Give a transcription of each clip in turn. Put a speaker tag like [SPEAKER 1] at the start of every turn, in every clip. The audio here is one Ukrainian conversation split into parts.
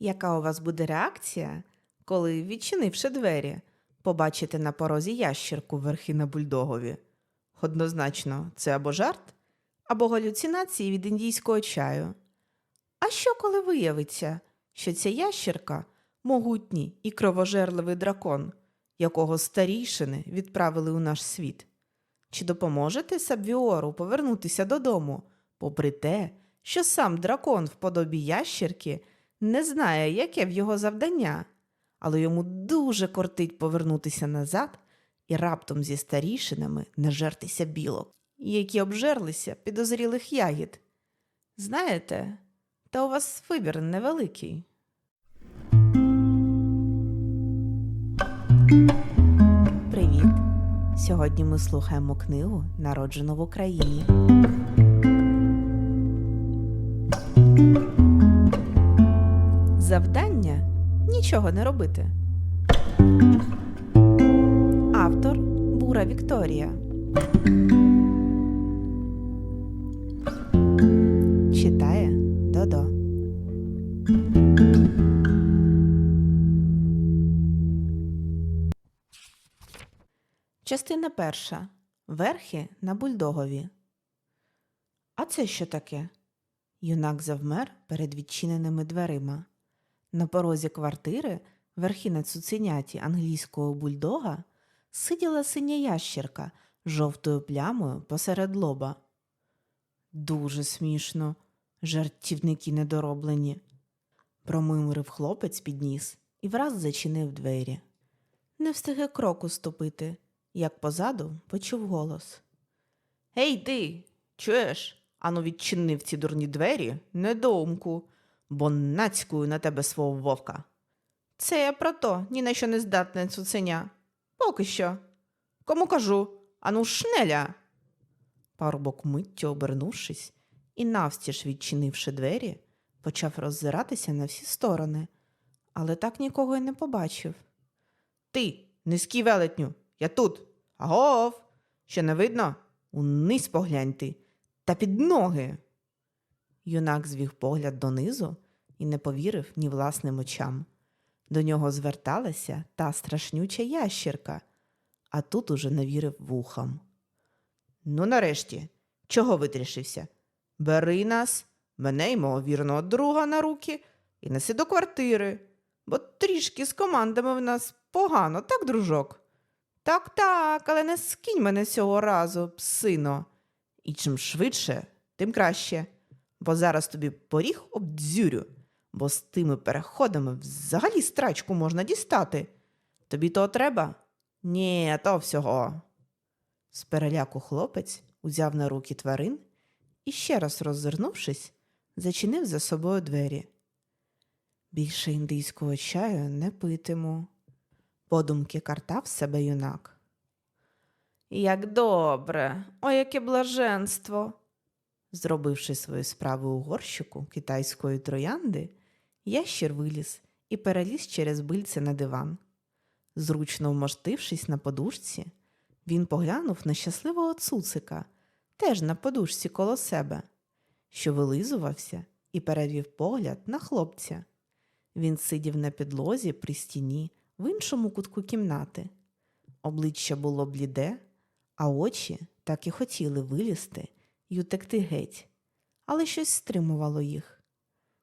[SPEAKER 1] Яка у вас буде реакція, коли, відчинивши двері, побачите на порозі ящірку верхи на бульдогові? Однозначно, це або жарт, або галюцинації від індійського чаю. А що, коли виявиться, що ця ящірка могутній і кровожерливий дракон, якого старійшини відправили у наш світ? Чи допоможете Сабвіору повернутися додому, попри те, що сам дракон в подобі ящірки не знає, яке в його завдання, але йому дуже кортить повернутися назад і раптом зі старішинами нажертися білок, які обжерлися підозрілих ягід. Знаєте, та у вас вибір невеликий. Привіт! Сьогодні ми слухаємо книгу Народжено в Україні. Завдання нічого не робити. Автор Бура Вікторія. Читає Додо. Частина перша. Верхи на бульдогові. А це що таке? Юнак завмер перед відчиненими дверима. На порозі квартири, верхи цуценяті англійського бульдога, сиділа синя ящірка з жовтою плямою посеред лоба. Дуже смішно, жартівники недороблені. Промимрив хлопець під ніс і враз зачинив двері. Не встиги кроку ступити, як позаду почув голос. Гей ти, чуєш? Ану відчинив ці дурні двері, недоумку, бо нацькую на тебе свого вовка. Це я про то, ні на що не здатне цуценя. Поки що. Кому кажу, ану шнеля. Парубок миттю обернувшись і навстіж відчинивши двері, почав роззиратися на всі сторони, але так нікого й не побачив. Ти, низький велетню, я тут. Агов! Ще не видно? Униз поглянь ти, та під ноги. Юнак звів погляд донизу і не повірив ні власним очам. До нього зверталася та страшнюча ящірка, а тут уже не вірив вухам. Ну, нарешті, чого витрішився? Бери нас, мене й мого вірного друга на руки і неси до квартири, бо трішки з командами в нас погано, так, дружок? Так, так, але не скинь мене цього разу, псино. І чим швидше, тим краще, бо зараз тобі поріг обдзюрю, бо з тими переходами взагалі страчку можна дістати. Тобі того треба? Ні, то всього. З переляку хлопець узяв на руки тварин і, ще раз роззирнувшись, зачинив за собою двері. Більше індийського чаю не питиму, подумки картав себе юнак. Як добре, о, яке блаженство. Зробивши свою справу у горщику китайської троянди, ящір виліз і переліз через бильце на диван. Зручно вмостившись на подушці, він поглянув на щасливого цуцика, теж на подушці коло себе, що вилизувався і перевів погляд на хлопця. Він сидів на підлозі при стіні в іншому кутку кімнати. Обличчя було бліде, а очі так і хотіли вилізти й утекти геть, але щось стримувало їх.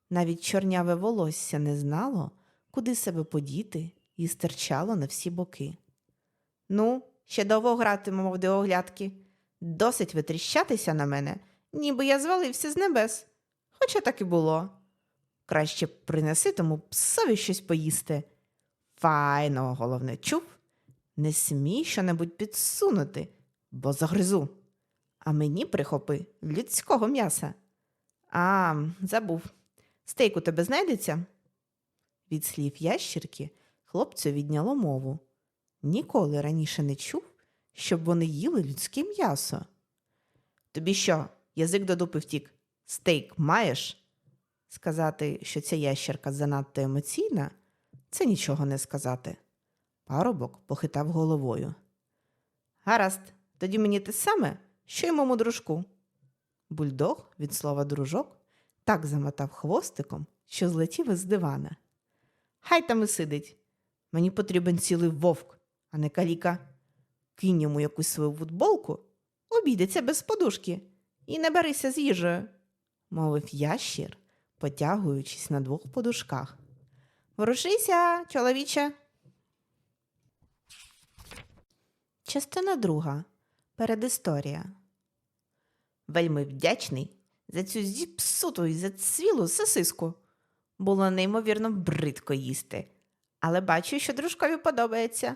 [SPEAKER 1] Навіть чорняве волосся не знало, куди себе подіти, і стирчало на всі боки. Ну, ще довго гратимемо в дивоглядки. Досить витріщатися на мене, ніби я звалився з небес. Хоча так і було. Краще принеси тому псові щось поїсти. Файно, головне, чув? Не смій що-небудь підсунути, бо загризу. А мені прихопи людського м'яса. А, забув. Стейк у тебе знайдеться? Від слів ящірки хлопцю відняло мову. Ніколи раніше не чув, щоб вони їли людське м'ясо. Тобі що, язик до дупи втік? Стейк маєш? Сказати, що ця ящерка занадто емоційна, це нічого не сказати. Парубок похитав головою. Гаразд, тоді мені те саме, що й моєму дружку. Бульдог від слова дружок так замотав хвостиком, що злетів із дивана. Хай там і сидить. Мені потрібен цілий вовк, а не каліка. Кинь йому якусь свою футболку, обійдеться без подушки і не берися з їжею, мовив ящір, потягуючись на двох подушках. Ворушися, чоловіче. Частина друга. Передісторія. Вельми вдячний за цю зіпсуту і зацвілу сосиску. Було неймовірно бридко їсти, але бачу, що дружкові подобається.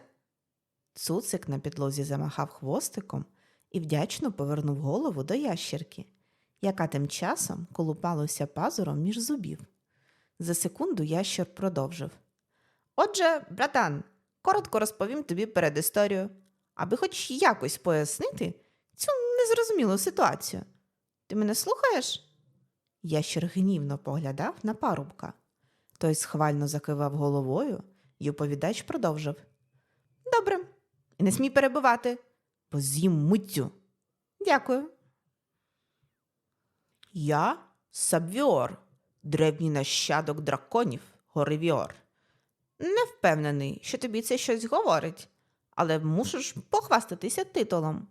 [SPEAKER 1] Цуцик на підлозі замахав хвостиком і вдячно повернув голову до ящерки, яка тим часом колупалася пазуром між зубів. За секунду ящер продовжив. Отже, братан, коротко розповім тобі передісторію, аби хоч якось пояснити цю незрозумілу ситуацію. Ти мене слухаєш? Ящер гнівно поглядав на парубка. Той схвально закивав головою, і оповідач продовжив. Добре, і не смій перебивати, бо з'їм миттю. Дякую. Я Сабвіор, древній нащадок драконів Горивіор. Не впевнений, що тобі це щось говорить, але мусиш похвастатися титулом.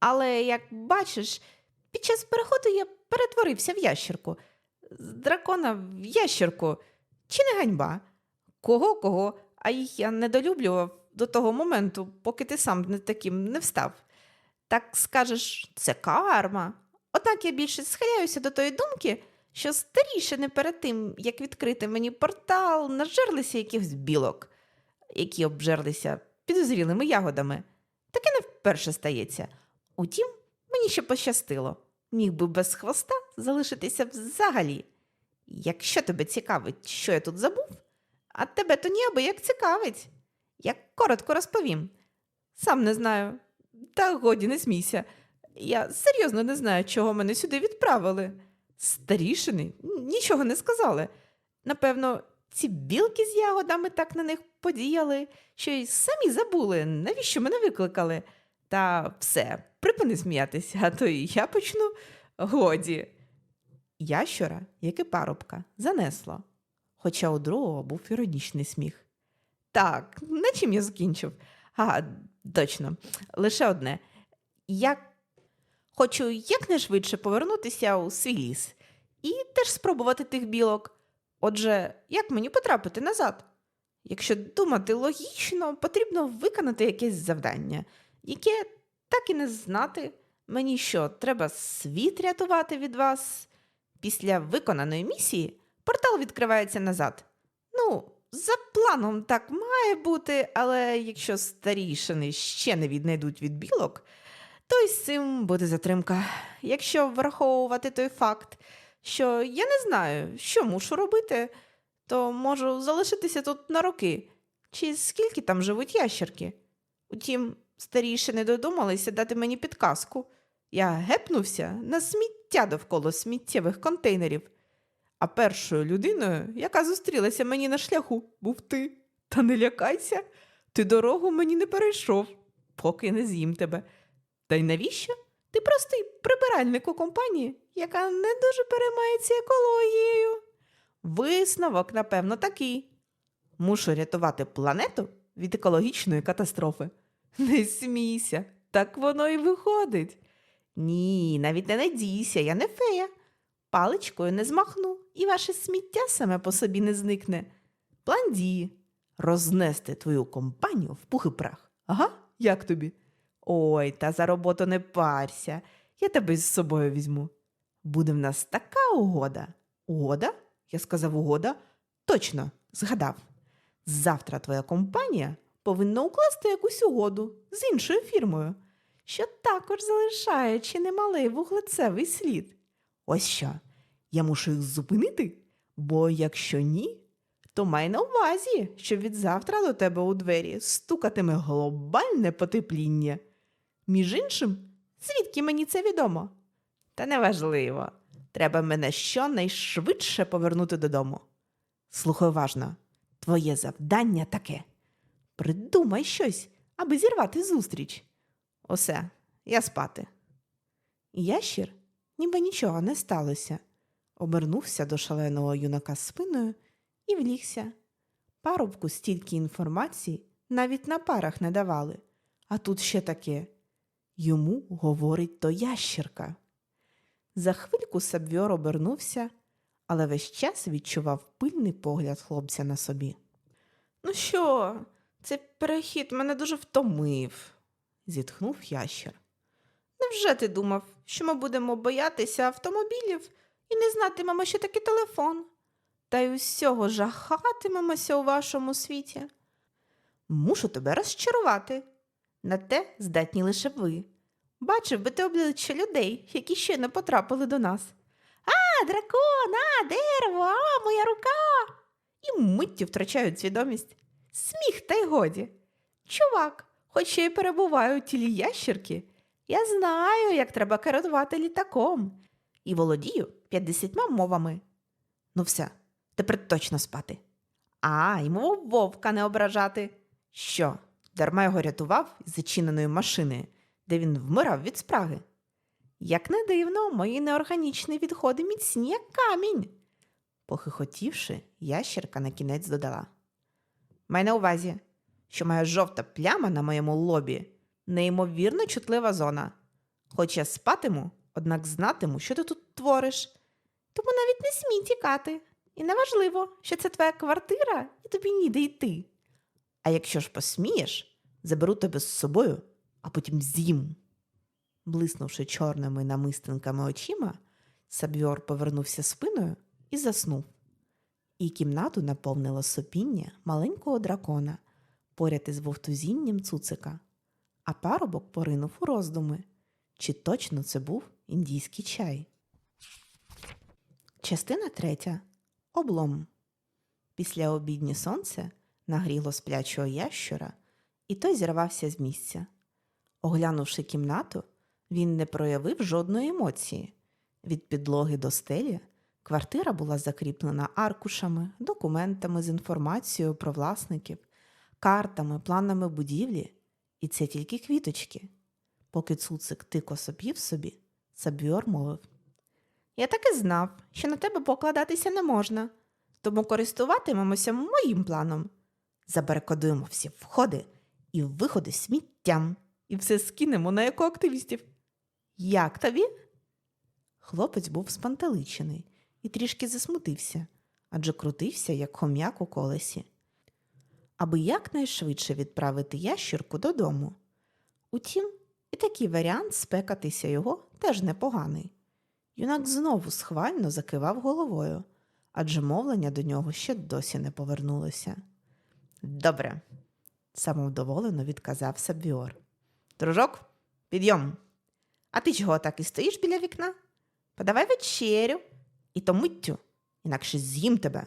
[SPEAKER 1] Але, як бачиш, під час переходу я перетворився в ящерку. З дракона в ящерку. Чи не ганьба? Кого кого, а їх я недолюблював до того моменту, поки ти сам не таким не встав. Так скажеш, це карма. Однак я більше схиляюся до тої думки, що старіше не перед тим, як відкрити мені портал, нажерлися якихось білок, які обжерлися підозрілими ягодами. Таке не вперше стається. Утім, ще пощастило. Міг би без хвоста залишитися взагалі. Якщо тебе цікавить, що я тут забув, а тебе то ніби як цікавить. Я коротко розповім. Сам не знаю. Та годі не смійся. Я серйозно не знаю, чого мене сюди відправили. Старішини нічого не сказали. Напевно, ці білки з ягодами так на них подіяли, що й самі забули, навіщо мене викликали. Та все, припини сміятися, а то і я почну. Годі. Ящора, як і парубка, занесло, хоча у другого був іронічний сміх. Так, на чим я закінчив? А, точно, лише одне. Я хочу якнайшвидше повернутися у свій ліс і теж спробувати тих білок. Отже, як мені потрапити назад? Якщо думати логічно, потрібно виконати якесь завдання, яке так і не знати. Мені що, треба світ рятувати від вас? Після виконаної місії портал відкривається назад. Ну, за планом так має бути, але якщо старішини ще не віднайдуть від білок, то й з цим буде затримка. Якщо враховувати той факт, що я не знаю, що мушу робити, то можу залишитися тут на роки, чи скільки там живуть ящерки. Утім, старіші не додумалися дати мені підказку. Я гепнувся на сміття довкола сміттєвих контейнерів. А першою людиною, яка зустрілася мені на шляху, був ти. Та не лякайся, ти дорогу мені не перейшов, поки не з'їм тебе. Та й навіщо? Ти простий прибиральник у компанії, яка не дуже переймається екологією. Висновок, напевно, такий. Мушу рятувати планету від екологічної катастрофи. Не смійся, так воно і виходить. Ні, навіть не надійся, я не фея. Паличкою не змахну, і ваше сміття саме по собі не зникне. План дії рознести твою компанію в пух і прах. Ага, як тобі? Ой, та за роботу не парся. Я тебе з собою візьму. Буде в нас така угода. Угода? Я сказав угода? Точно, згадав. Завтра твоя компанія повинна укласти якусь угоду з іншою фірмою, що також залишає чи немалий вуглецевий слід. Ось що, я мушу їх зупинити, бо якщо ні, то май на увазі, що від завтра до тебе у двері стукатиме глобальне потепління. Між іншим, звідки мені це відомо? Та неважливо. Треба мене щонайшвидше повернути додому. Слухай уважно, твоє завдання таке. Придумай щось, аби зірвати зустріч. Усе, я спати. Ящір, ніби нічого не сталося, обернувся до шаленого юнака спиною і влігся. Парубку стільки інформації навіть на парах не давали. А тут ще таке. Йому говорить то ящірка. За хвильку Сабвьор обернувся, але весь час відчував пильний погляд хлопця на собі. Ну що, цей перехід мене дуже втомив, зітхнув ящер. Невже ти думав, що ми будемо боятися автомобілів і не знатимемо, що таке телефон? Та й усього жахатимемося у вашому світі. Мушу тебе розчарувати. На те здатні лише ви. Бачив би ти обличчя людей, які ще не потрапили до нас. А, дракон, а, дерево, а, моя рука. І миттю втрачають свідомість. Сміх та й годі. Чувак, хоч я й перебуваю у тілі ящерки, я знаю, як треба керувати літаком і володію 50 мовами. Ну все, тепер точно спати. А, й мов вовка не ображати. Що, дарма його рятував із зачиненої машини, де він вмирав від спраги. Як не дивно, мої неорганічні відходи міцні, як камінь. Похихотівши, ящерка на кінець додала. Май на увазі, що моя жовта пляма на моєму лобі неймовірно чутлива зона. Хоч я спатиму, однак знатиму, що ти тут твориш. Тому навіть не смій тікати. І неважливо, що це твоя квартира і тобі ніде йти. А якщо ж посмієш, заберу тебе з собою, а потім з'їм. Блиснувши чорними намистинками очима, Сабьор повернувся спиною і заснув. І кімнату наповнило сопіння маленького дракона поряд із вовтузінням цуцика, а парубок поринув у роздуми, чи точно це був індійський чай. Частина третя. Облом. Після обіднє сонце нагріло сплячого ящура, і той зірвався з місця. Оглянувши кімнату, він не проявив жодної емоції. Від підлоги до стелі квартира була закріплена аркушами, документами з інформацією про власників, картами, планами будівлі, і це тільки квіточки. Поки цуцик тико сопів собі, Сабвіор мовив. Я так і знав, що на тебе покладатися не можна, тому користуватимемося моїм планом. Забарикадуємо всі входи і виходи сміттям, і все скинемо на екоактивістів. Як тобі? Хлопець був спантеличений і трішки засмутився, адже крутився, як хом'як у колесі. Аби якнайшвидше відправити ящірку додому. Утім, і такий варіант спекатися його теж непоганий. Юнак знову схвально закивав головою, адже мовлення до нього ще досі не повернулося. Добре, самовдоволено відказав Сабвіор. Дружок, підйом. А ти чого так і стоїш біля вікна? Подавай вечерю і то миттю, інакше з'їм тебе.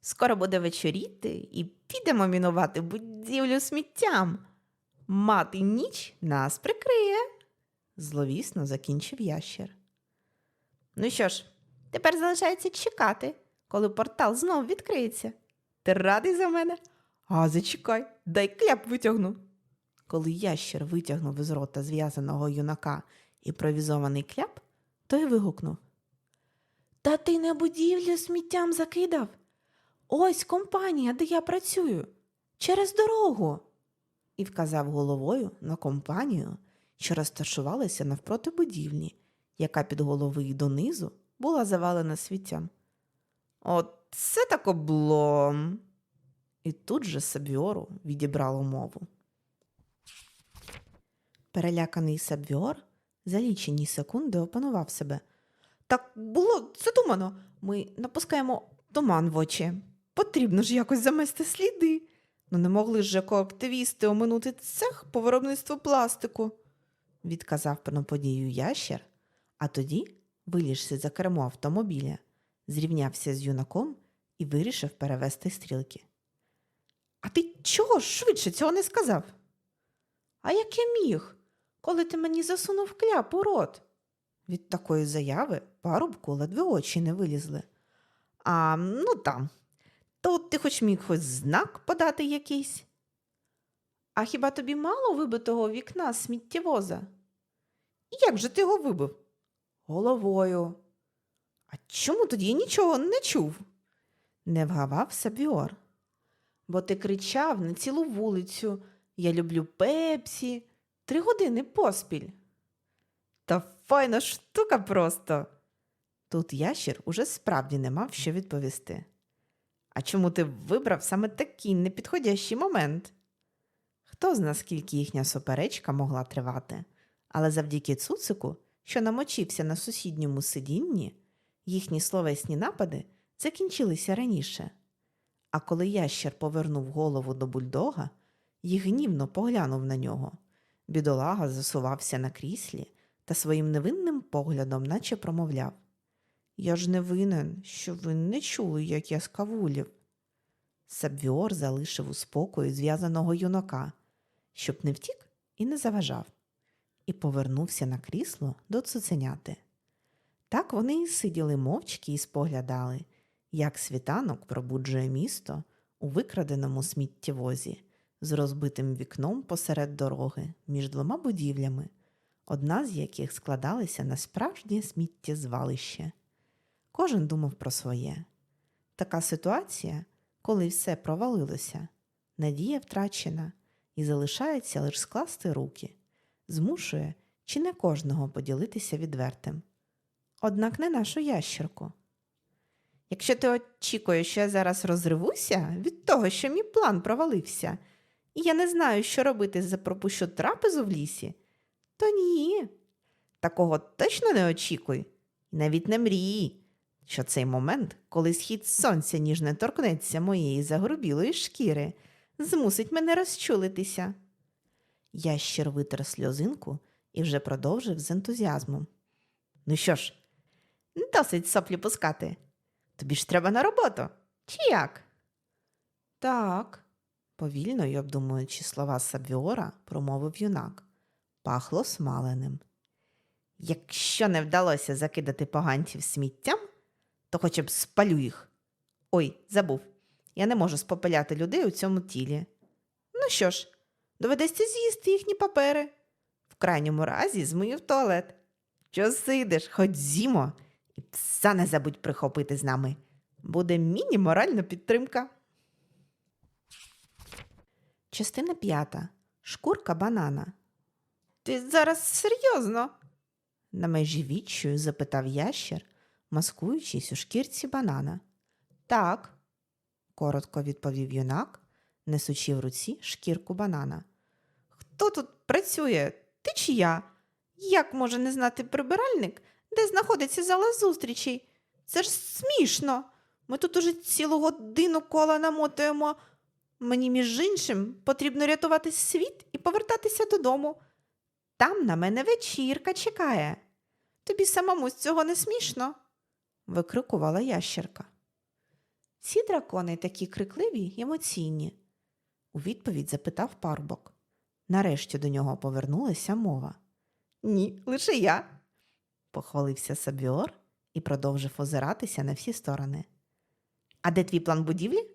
[SPEAKER 1] Скоро буде вечоріти і підемо мінувати будівлю сміттям. Мати ніч нас прикриє, зловісно закінчив ящер. Ну що ж, тепер залишається чекати, коли портал знов відкриється. Ти радий за мене? А зачекай, дай кляп витягну. Коли ящер витягнув із рота зв'язаного юнака імпровізований кляп, той вигукнув. Та ти не будівлю сміттям закидав. Ось компанія, де я працюю, через дорогу. І вказав головою на компанію, що розташувалася навпроти будівлі, яка під голови й донизу була завалена світтям. Оце так облом. І тут же Сабвіору відібрало мову. Переляканий Сабвіор за лічені секунди опанував себе. Так було задумано. Ми напускаємо туман в очі. Потрібно ж якось замести сліди. Ну не могли ж екоактивісти оминути цех по виробництву пластику, відказав про подію ящер, а тоді, вилізши за кермо автомобіля, зрівнявся з юнаком і вирішив перевести стрілки. А ти чого ж швидше цього не сказав? А як я міг, коли ти мені засунув кляп у рот? Від такої заяви парубку ледве очі не вилізли. А ну там, то ти хоч міг хоч знак подати якийсь. А хіба тобі мало вибитого вікна сміттєвоза? Як же ти його вибив? Головою. А чому тоді нічого не чув? Не вгавав Сабіор. бо ти кричав на цілу вулицю Я люблю пепсі. Три години поспіль. Та файна штука просто. Тут ящір уже справді не мав що відповісти. А чому ти вибрав саме такий непідходящий момент? Хто зна, скільки їхня суперечка могла тривати, але завдяки цуцику, що намочився на сусідньому сидінні, їхні словесні напади закінчилися раніше. А коли ящер повернув голову до бульдога і гнівно поглянув на нього, бідолага засувався на кріслі та своїм невинним поглядом наче промовляв Я ж не винен, що ви не чули, як я скавулів. Сабвіор залишив у спокої зв'язаного юнака, щоб не втік і не заважав, і повернувся на крісло до цуценяти. Так вони і сиділи мовчки і споглядали, як світанок пробуджує місто у викраденому сміттєвозі з розбитим вікном посеред дороги між двома будівлями, одна з яких складалася на справжнє сміттєзвалище. Кожен думав про своє. Така ситуація, коли все провалилося, надія втрачена і залишається лише скласти руки, змушує чи не кожного поділитися відвертим. Однак не нашу ящерку. Якщо ти очікуєш, що я зараз розривуся від того, що мій план провалився, і я не знаю, що робити за пропущу трапезу в лісі, то ні. Такого точно не очікуй, навіть не мрії, що цей момент, коли схід сонця ніжне торкнеться моєї загрубілої шкіри, змусить мене розчулитися. Я Ящір витер сльозинку і вже продовжив з ентузіазмом. Ну що ж, досить соплі пускати. Тобі ж треба на роботу, чи як? Так, повільно й обдумуючи слова Сабвіора, промовив юнак. Пахло смаленим. Якщо не вдалося закидати поганців сміттям, то хоча б спалю їх. Ой, забув. Я не можу спопиляти людей у цьому тілі. Ну що ж, доведеться з'їсти їхні папери. В крайньому разі змию в туалет. Що сидиш, ходімо, і пса не забудь прихопити з нами. Буде міні-моральна підтримка. Частина п'ята. Шкурка банана. Ти зараз серйозно? На межі відчою запитав ящер, маскуючись у шкірці банана. Так, коротко відповів юнак, несучи в руці шкірку банана. Хто тут працює? Ти чи я? Як може не знати прибиральник, де знаходиться зала зустрічей? Це ж смішно. Ми тут уже цілу годину кола намотуємо. Мені, між іншим, потрібно рятувати світ і повертатися додому. Там на мене вечірка чекає. Тобі самому з цього не смішно? викрикувала ящерка. Ці дракони такі крикливі й емоційні, у відповідь запитав парубок. Нарешті до нього повернулася мова. Ні, лише я, похвалився Сабіор і продовжив озиратися на всі сторони. А де твій план будівлі?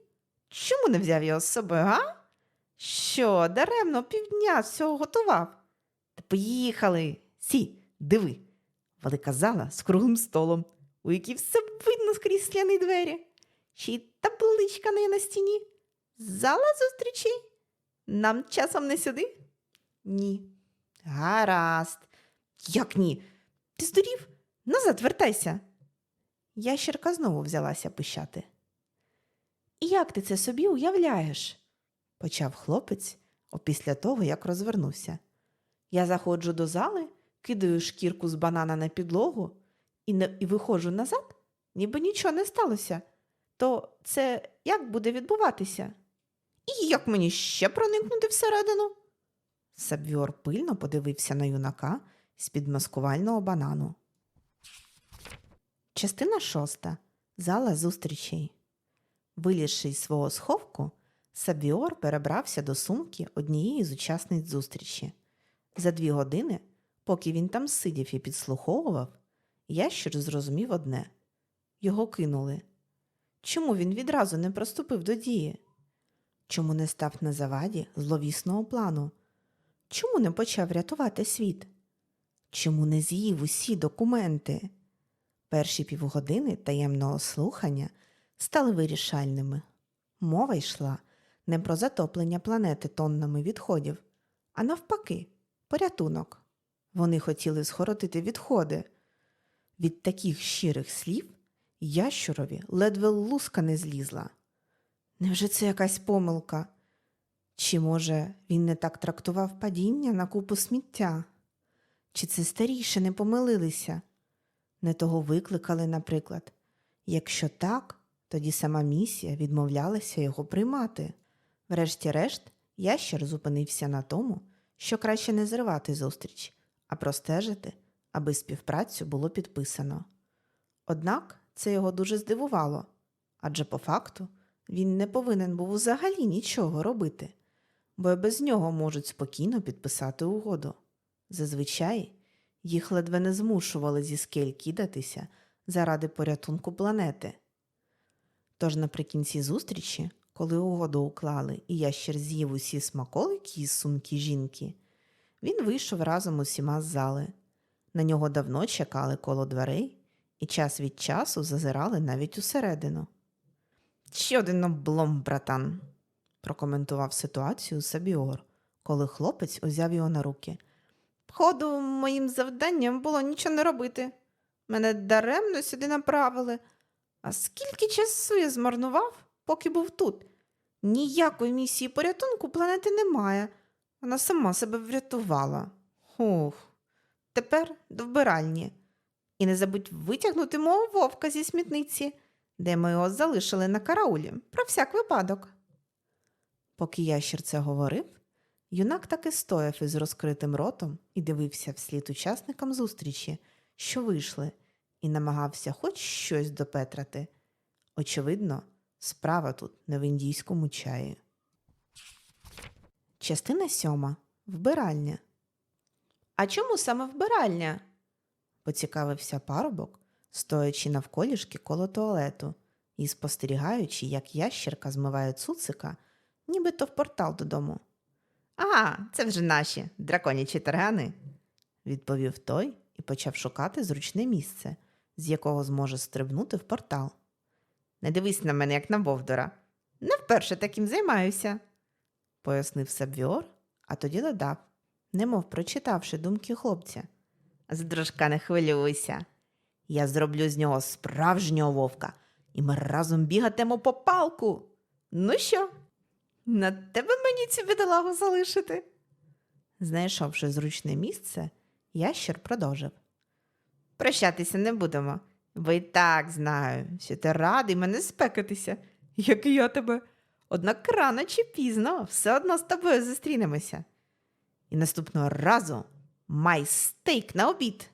[SPEAKER 1] Чому не взяв його з собою, га? Що, даремно півдня всього готував? Та поїхали. Сі, диви, велика зала з круглим столом, у якій все видно скрізь скляні двері. Ще й табличка не на стіні. Зала зустрічей? Нам часом не сюди? Ні. Гаразд. Як ні? Ти здурів? Назад вертайся. Ящерка знову взялася пищати. І як ти це собі уявляєш? почав хлопець опісля того, як розвернувся. Я заходжу до зали, кидаю шкірку з банана на підлогу і, не, і виходжу назад, ніби нічого не сталося. То це як буде відбуватися? І як мені ще проникнути всередину? Сабвіор пильно подивився на юнака з-під маскувального банану. Частина шоста. Зала зустрічей. Вилізши із свого сховку, Сабвіор перебрався до сумки однієї з учасниць зустрічі. За дві години, поки він там сидів і підслуховував, ящер зрозумів одне його кинули. Чому він відразу не проступив до дії? Чому не став на заваді зловісного плану? Чому не почав рятувати світ? Чому не з'їв усі документи? Перші півгодини таємного слухання стали вирішальними. Мова йшла не про затоплення планети тоннами відходів, а навпаки, порятунок. Вони хотіли скоротити відходи. Від таких щирих слів ящурові ледве луска не злізла. Невже це якась помилка? Чи, може, він не так трактував падіння на купу сміття? Чи це старіше не помилилися? Не того викликали, наприклад. Якщо так, тоді сама місія відмовлялася його приймати. Врешті-решт, ящер зупинився на тому, що краще не зривати зустріч, а простежити, аби співпрацю було підписано. Однак це його дуже здивувало, адже по факту він не повинен був взагалі нічого робити, бо без нього можуть спокійно підписати угоду. Зазвичай їх ледве не змушували зі скель кидатися заради порятунку планети. Тож наприкінці зустрічі, коли угоду уклали і ящер з'їв усі смаколики із сумки жінки, він вийшов разом усіма з зали. На нього давно чекали коло дверей і час від часу зазирали навіть усередину. Ще один облом, братан, прокоментував ситуацію Сабіор, коли хлопець узяв його на руки. Походу, моїм завданням було нічого не робити. Мене даремно сюди направили. А скільки часу я змарнував, поки був тут? Ніякої місії порятунку планети немає. Вона сама себе врятувала. Ух, тепер до вбиральні. І не забудь витягнути мого вовка зі смітниці, де ми його залишили на караулі, про всяк випадок. Поки ящір це говорив, юнак таки стояв із розкритим ротом і дивився вслід учасникам зустрічі, що вийшли, і намагався хоч щось допетрати. Очевидно, справа тут не в індійському чаї. Частина сьома. Вбиральня. А чому саме вбиральня? поцікавився парубок, стоячи навколішки коло туалету і спостерігаючи, як ящерка змиває цуцика, нібито в портал додому. А, це вже наші драконячі таргани, відповів той і почав шукати зручне місце, з якого зможе стрибнути в портал. Не дивись на мене, як на Вовдора. Не вперше таким займаюся, пояснив Сабвіор, а тоді додав, немов прочитавши думки хлопця. З дружка не хвилюйся. Я зроблю з нього справжнього вовка, і ми разом бігатимо по палку. Ну що, на тебе мені цю бідолагу залишити? Знайшовши зручне місце, ящер продовжив. Прощатися не будемо, й так знаю, що ти радий мене спекатися, як і я тебе. Однак рано чи пізно все одно з тобою зустрінемося. І наступного разу май стейк на обід.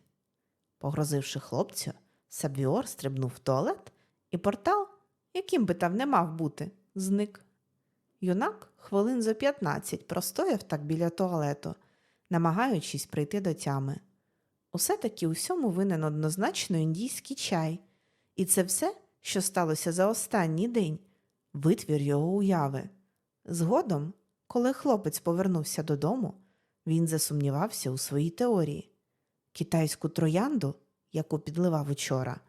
[SPEAKER 1] Погрозивши хлопцю, Сабвіор стрибнув в туалет, і портал, яким би там не мав бути, зник. Юнак хвилин за п'ятнадцять простояв так біля туалету, намагаючись прийти до тями. Усе таки усьому винен однозначно індійський чай, і це все, що сталося за останній день, витвір його уяви. Згодом, коли хлопець повернувся додому, він засумнівався у своїй теорії. Китайську троянду, яку підливав учора,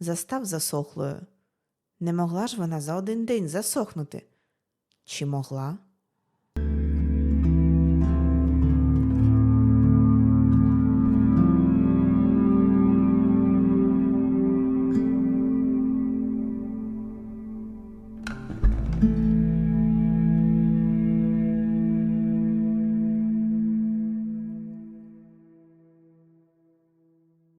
[SPEAKER 1] застав засохлою. Не могла ж вона за один день засохнути? Чи могла?